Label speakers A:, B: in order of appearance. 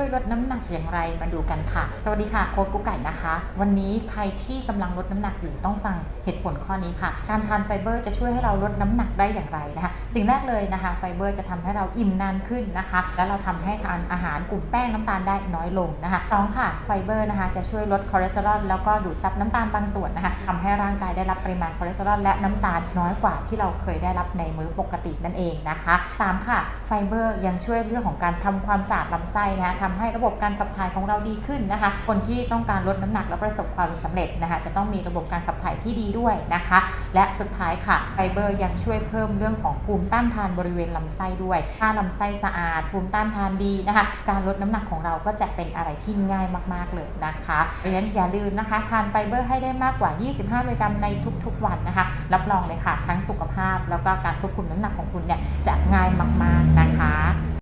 A: ช่วยลดน้ำหนักอย่างไรมาดูกันค่ะ สวัสดีค่ะโค้ชกุ๊กไก่นะคะ วันนี้ใครที่กำลังลดน้ำหนักอยู่ต้องฟังเหตุผลข้อนี้ค่ะ การทานไฟเบอร์จะช่วยให้เราลดน้ำหนักได้อย่างไรนะคะ สิ่งแรกเลยนะคะไฟเบอร์จะทำให้เราอิ่มนานขึ้นนะคะ และเราทำให้ทานอาหารกลุ่มแป้งน้ำตาลได้น้อยลงนะคะสองค่ะไฟเบอร์นะคะจะช่วยลดคอเลสเตอรอลแล้วก็ดูดซับน้ำตาลบางส่วนนะคะทำให้ร่างกายได้รับปริมาณคอเลสเตอรอลและน้ำตาลน้อยกว่าที่เราเคยได้รับในมื้อปกตินั่นเองนะคะสามค่ะไฟเบอร์ยังช่วยเรื่องของการทำความสะอาดลำไส้นะคะทำให้ระบบการขับถ่ายของเราดีขึ้นนะคะ คนที่ต้องการลดน้ำหนักและประสบความสำเร็จนะคะ จะต้องมีระบบการขับถ่ายที่ดีด้วยนะคะ และสุดท้ายค่ะไฟเบอร์ยังช่วยเพิ่มเรื่องของภูมิต้านทานบริเวณลำไส้ด้วย ถ้าลำไส้สะอาด ภูมิต้านทานดีนะคะ การลดน้ำหนักของเราก็จะเป็นอะไรที่ง่ายมาก ๆเลยนะคะเพราะฉะนั้นอย่าลืมนะคะ ทานไฟเบอร์ให้ได้มากกว่า 25มิลลิกรัมในทุกๆวันนะคะ รับรองเลยค่ะ ทั้งสุขภาพแล้วก็การควบคุมน้ำหนักของคุณเนี่ยจะง่ายมาก ๆนะคะ